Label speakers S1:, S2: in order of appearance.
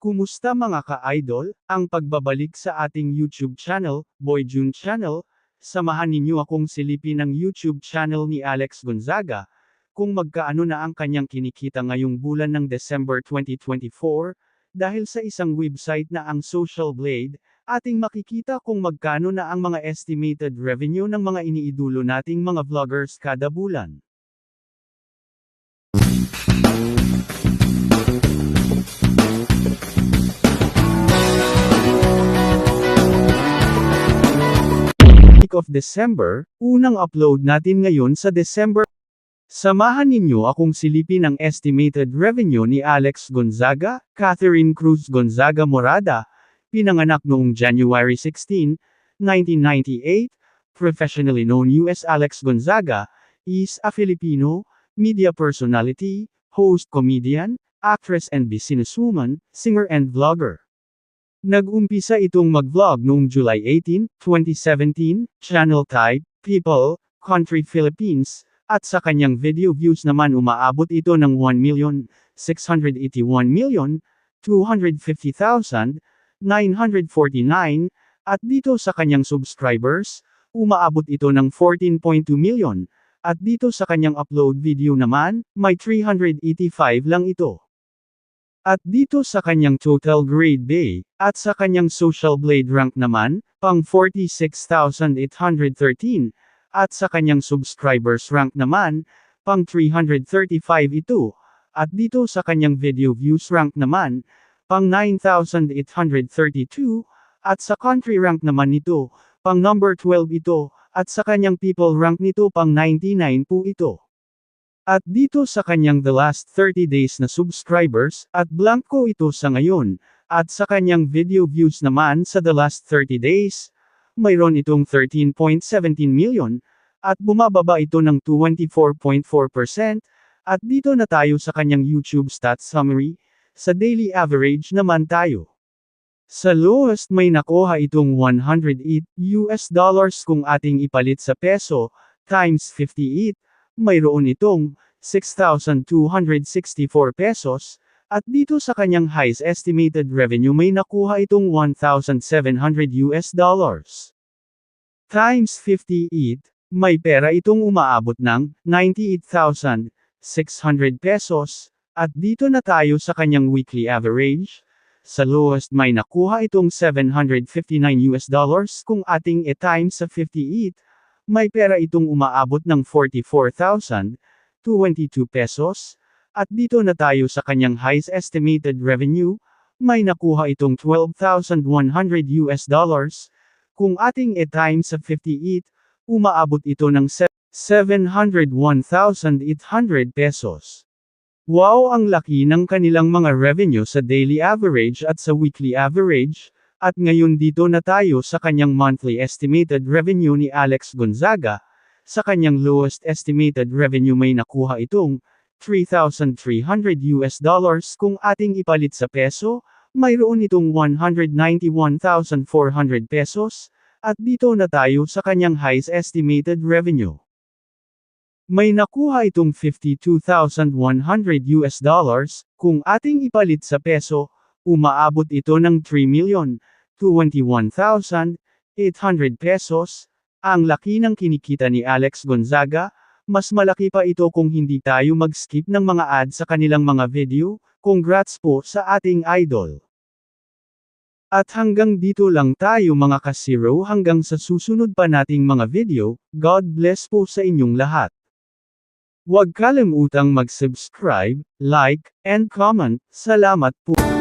S1: Kumusta mga ka-idol? Ang pagbabalik sa ating YouTube channel, Boy June Channel, samahan ninyo akong silipin ang YouTube channel ni Alex Gonzaga, kung magkaano na ang kanyang kinikita ngayong bulan ng December 2024, dahil sa isang website na ang Social Blade, ating makikita kung magkano na ang mga estimated revenue ng mga iniidolo nating mga vloggers kada bulan. Week of December, unang upload natin ngayon sa December. Samahan ninyo akong silipin ang estimated revenue ni Alex Gonzaga, Catherine Cruz Gonzaga Morada, pinanganak noong January 16, 1998, professionally known US Alex Gonzaga, is a Filipino, media personality, host comedian, actress and businesswoman, singer and vlogger. Nag-umpisa itong mag-vlog noong July 18, 2017, channel type, People, Country Philippines, at sa kanyang video views naman umaabot ito ng 1,681,250,949, at dito sa kanyang subscribers, umaabot ito ng 14.2 million, at dito sa kanyang upload video naman, may 385 lang ito. At dito sa kanyang total grade day, at sa kanyang social blade rank naman, pang 46,813, at sa kanyang subscribers rank naman, pang 335 ito, at dito sa kanyang video views rank naman, pang 9,832, at sa country rank naman nito, pang number 12 ito, at sa kanyang people rank nito pang 99 po ito. At dito sa kanyang the last 30 days na subscribers, at blanco ito sa ngayon, at sa kanyang video views naman sa the last 30 days, mayroon itong 13.17 million, at bumababa ito ng 24.4%, at dito na tayo sa kanyang YouTube stats summary, sa daily average naman tayo. Sa lowest may nakuha itong 108 US dollars kung ating ipalit sa peso, times 58, mayroon itong 6,264 pesos, at dito sa kanyang highest estimated revenue may nakuha itong 1,700 US dollars. Times 58, may pera itong umaabot ng 98,600 pesos, at dito na tayo sa kanyang weekly average. Sa lowest may nakuha itong 759 US dollars kung ating e-times sa 58, may pera itong umaabot ng 44,022 pesos, at dito na tayo sa kanyang highest estimated revenue, may nakuha itong 12,100 US dollars, kung ating e-times sa 58, umaabot ito ng 701,800 pesos. Wow ang laki ng kanilang mga revenue sa daily average at sa weekly average, at ngayon dito na tayo sa kanyang monthly estimated revenue ni Alex Gonzaga. Sa kanyang lowest estimated revenue may nakuha itong 3,300 US dollars kung ating ipalit sa peso, mayroon itong 191,400 pesos, at dito na tayo sa kanyang highest estimated revenue. May nakuha itong 52,100 US dollars, kung ating ipalit sa peso, umaabot ito ng 3,021,800 pesos. Ang laki ng kinikita ni Alex Gonzaga, mas malaki pa ito kung hindi tayo mag-skip ng mga ads sa kanilang mga video. Congrats po sa ating idol. At hanggang dito lang tayo mga kasiro hanggang sa susunod pa nating mga video, God bless po sa inyong lahat. Huwag kalimutang mag-subscribe, like, and comment. Salamat po.